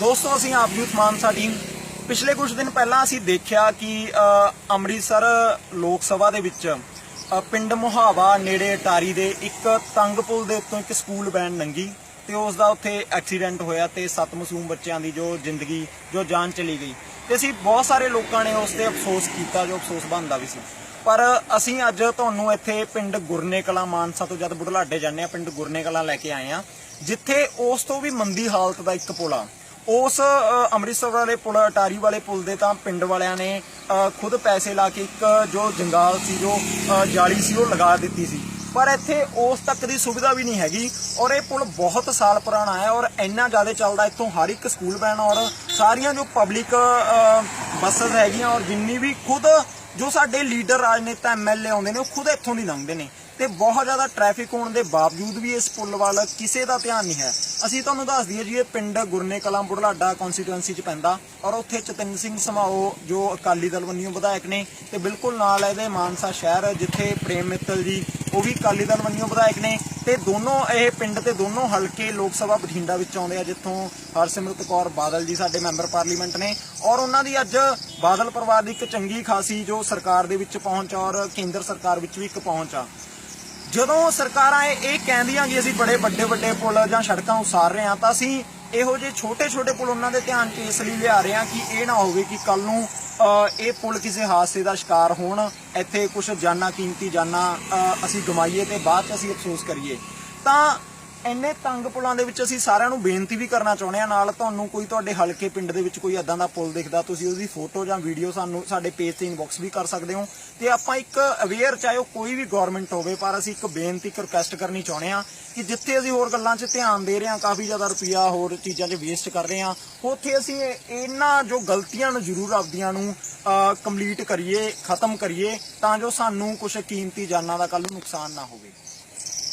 ਦੋਸਤੋ, ਅਸੀਂ ਆਪ ਯੂਥ ਮਾਨਸਾ ਟੀਮ ਪਿਛਲੇ ਕੁਝ ਦਿਨ ਪਹਿਲਾਂ ਅਸੀਂ ਦੇਖਿਆ ਕਿ ਅੰਮ੍ਰਿਤਸਰ ਲੋਕ ਸਭਾ ਦੇ ਵਿੱਚ ਪਿੰਡ ਮੁਹਾਵਾ ਨੇੜੇ ਅਟਾਰੀ ਦੇ ਇੱਕ ਤੰਗ ਪੁਲ ਦੇ ਉੱਤੋਂ ਇੱਕ ਸਕੂਲ ਵੈਨ ਲੰਗੀ ਤੇ ਉਸ ਦਾ ਉੱਥੇ ਐਕਸੀਡੈਂਟ ਹੋਇਆ ਤੇ ਸੱਤ ਮਾਸੂਮ ਬੱਚਿਆਂ ਦੀ ਜੋ ਜ਼ਿੰਦਗੀ, ਜੋ ਜਾਨ ਚਲੀ ਗਈ। ਤੇ ਅਸੀਂ ਬਹੁਤ ਸਾਰੇ ਲੋਕਾਂ ਨੇ ਉਸ ਤੇ ਅਫਸੋਸ ਕੀਤਾ, ਜੋ ਅਫਸੋਸ ਬਣਦਾ ਵੀ ਸੀ। ਪਰ ਅਸੀਂ ਅੱਜ ਤੁਹਾਨੂੰ ਇੱਥੇ ਪਿੰਡ ਗੁਰਨੇ ਕਲਾ ਮਾਨਸਾ ਤੋਂ ਜਦ ਬੁਢਲਾਡੇ ਜਾਂਦੇ ਆ ਪਿੰਡ ਗੁਰਨੇ ਕਲਾ ਲੈ ਕੇ ਆਏ ਆ ਜਿੱਥੇ ਉਸ ਤੋਂ ਵੀ ਮੰਦੀ ਹਾਲਤ ਦਾ ਇੱਕ ਪੁਲ ਆ। ਉਸ ਅੰਮ੍ਰਿਤਸਰ ਵਾਲੇ ਪੁਲ, ਅਟਾਰੀ ਵਾਲੇ ਪੁਲ ਦੇ ਤਾਂ ਪਿੰਡ ਵਾਲਿਆਂ ਨੇ ਖੁਦ ਪੈਸੇ ਲਾ ਕੇ ਇੱਕ ਜੋ ਜੰਗਾਲ ਸੀ, ਜੋ ਜਾਲੀ ਸੀ, ਉਹ ਲਗਾ ਦਿੱਤੀ ਸੀ। ਪਰ ਇੱਥੇ ਉਸ ਤੱਕ ਦੀ ਸੁਵਿਧਾ ਵੀ ਨਹੀਂ ਹੈਗੀ ਔਰ ਇਹ ਪੁਲ ਬਹੁਤ ਸਾਲ ਪੁਰਾਣਾ ਹੈ ਔਰ ਇੰਨਾ ਜ਼ਿਆਦਾ ਚੱਲਦਾ ਇੱਥੋਂ ਹਰ ਇੱਕ ਸਕੂਲ ਵੈਨ ਔਰ ਸਾਰੀਆਂ ਜੋ ਪਬਲਿਕ ਬੱਸਸ ਹੈਗੀਆਂ ਔਰ ਜਿੰਨੀ ਵੀ ਖੁਦ ਜੋ ਸਾਡੇ ਲੀਡਰ ਰਾਜਨੇਤਾ ਐਮਐਲਏ ਆਉਂਦੇ ਨੇ, ਉਹ ਖੁਦ ਇੱਥੋਂ ਦੀ ਲੰਘਦੇ ਨੇ। ਤੇ ਬਹੁਤ ਜ਼ਿਆਦਾ ਟ੍ਰੈਫਿਕ ਹੋਣ ਦੇ ਬਾਵਜੂਦ ਵੀ ਇਸ ਪੁਲ ਵੱਲ ਕਿਸੇ ਦਾ ਧਿਆਨ ਨਹੀਂ ਹੈ। ਅਸੀਂ ਤੁਹਾਨੂੰ ਦੱਸ ਦਈਏ ਜੀ, ਇਹ ਪਿੰਡ ਗੁਰਨੇ ਕਲਾਂ ਬੁਢਲਾਡਾ ਕਨਸਟੀਟੂਐਂਸੀ ਚ ਪੈਂਦਾ ਔਰ ਉੱਥੇ ਚਤਨ ਸਿੰਘ ਸਮਾਓ, ਜੋ ਅਕਾਲੀ ਦਲ ਵੱਲੋਂ ਵਿਧਾਇਕ ਨੇ, ਤੇ ਬਿਲਕੁਲ ਨਾਲ ਇਹਦੇ ਮਾਨਸਾ ਸ਼ਹਿਰ, ਜਿੱਥੇ ਪ੍ਰੇਮ ਮਿੱਤਲ ਜੀ ਉਹ ਵੀ ਅਕਾਲੀ ਦਲ ਵੱਲੋਂ ਵਿਧਾਇਕ ਨੇ ਤੇ ਦੋਨੋਂ ਇਹ ਪਿੰਡ ਤੇ ਦੋਨੋਂ ਹਲਕੇ ਲੋਕ ਸਭਾ ਬਠਿੰਡਾ ਵਿੱਚ ਆਉਂਦੇ ਆ, ਜਿੱਥੋਂ ਹਰਸਿਮਰਤ ਕੌਰ ਬਾਦਲ ਜੀ ਸਾਡੇ ਮੈਂਬਰ ਪਾਰਲੀਮੈਂਟ ਨੇ ਔਰ ਉਹਨਾਂ ਦੀ ਅੱਜ ਬਾਦਲ ਪਰਿਵਾਰ ਦੀ ਇੱਕ ਚੰਗੀ ਖਾਸੀ ਜੋ ਸਰਕਾਰ ਦੇ ਵਿੱਚ ਪਹੁੰਚ ਔਰ ਕੇਂਦਰ ਸਰਕਾਰ ਵਿੱਚ ਵੀ ਇੱਕ ਪਹੁੰਚ ਆ। ਜਦੋਂ ਸਰਕਾਰਾਂ ਇਹ ਕਹਿੰਦੀਆਂ ਕਿ ਅਸੀਂ ਬੜੇ ਵੱਡੇ ਵੱਡੇ ਪੁਲ ਜਾਂ ਸੜਕਾਂ ਉਸਾਰ ਰਹੇ ਹਾਂ ਤਾਂ ਅਸੀਂ ਇਹੋ ਜਿਹੇ ਛੋਟੇ ਛੋਟੇ ਪੁਲ ਉਹਨਾਂ ਦੇ ਧਿਆਨ 'ਚ ਇਸ ਲਈ ਲਿਆ ਰਹੇ ਹਾਂ ਕਿ ਇਹ ਨਾ ਹੋਵੇ ਕਿ ਕੱਲ ਨੂੰ ਅ, ਇਹ ਪੁਲ ਕਿਸੇ ਹਾਦਸੇ ਦਾ ਸ਼ਿਕਾਰ ਹੋਣ। ਇੱਥੇ ਕੁਝ ਜਾਨਾਂ ਕੀਮਤੀ ਜਾਨਾਂ ਅ, ਅਸੀਂ ਗਮਾਈਏ ਤੇ ਬਾਅਦ 'ਚ ਅਸੀਂ ਅਫਸੋਸ ਕਰੀਏ। ਤਾਂ ਇੰਨੇ ਤੰਗ ਪੁਲਾਂ ਦੇ ਵਿੱਚ ਅਸੀਂ ਸਾਰਿਆਂ ਨੂੰ ਬੇਨਤੀ ਵੀ ਕਰਨਾ ਚਾਹੁੰਦੇ ਆ ਨਾਲ ਤੁਹਾਨੂੰ ਕੋਈ ਤੁਹਾਡੇ ਹਲਕੇ ਪਿੰਡ ਦੇ ਵਿੱਚ ਕੋਈ ਐਦਾਂ ਦਾ ਪੁਲ ਦਿਖਦਾ, ਤੁਸੀਂ ਉਹਦੀ ਫੋਟੋ ਜਾਂ ਵੀਡੀਓ ਸਾਨੂੰ ਸਾਡੇ ਪੇਜ ਤੇ ਇਨਬਾਕਸ ਵੀ ਕਰ ਸਕਦੇ ਹੋ। ਤੇ ਆਪਾਂ ਇੱਕ ਅਵੇਅਰ ਚਾਹੇ ਉਹ ਕੋਈ ਵੀ ਗਵਰਨਮੈਂਟ ਹੋਵੇ, ਪਰ ਅਸੀਂ ਇੱਕ ਬੇਨਤੀ, ਇੱਕ ਰਿਕੁਐਸਟ ਕਰਨੀ ਚਾਹੁੰਦੇ ਆ ਕਿ ਜਿੱਥੇ ਅਸੀਂ ਹੋਰ ਗੱਲਾਂ 'ਚ ਧਿਆਨ ਦੇ ਰਹੇ ਹਾਂ, ਕਾਫੀ ਜ਼ਿਆਦਾ ਰੁਪਈਆ ਹੋਰ ਚੀਜ਼ਾਂ 'ਚ ਵੇਸਟ ਕਰ ਰਹੇ ਹਾਂ, ਉੱਥੇ ਅਸੀਂ ਇਹਨਾਂ ਜੋ ਗਲਤੀਆਂ ਨੂੰ ਜ਼ਰੂਰ ਆਪਦੀਆਂ ਨੂੰ ਕੰਪਲੀਟ ਕਰੀਏ, ਖਤਮ ਕਰੀਏ, ਤਾਂ ਜੋ ਸਾਨੂੰ ਕੁਝ ਕੀਮਤੀ ਜਾਨਾਂ ਦਾ ਕੱਲ ਨੂੰ ਨੁਕਸਾਨ ਨਾ ਹੋਵੇ।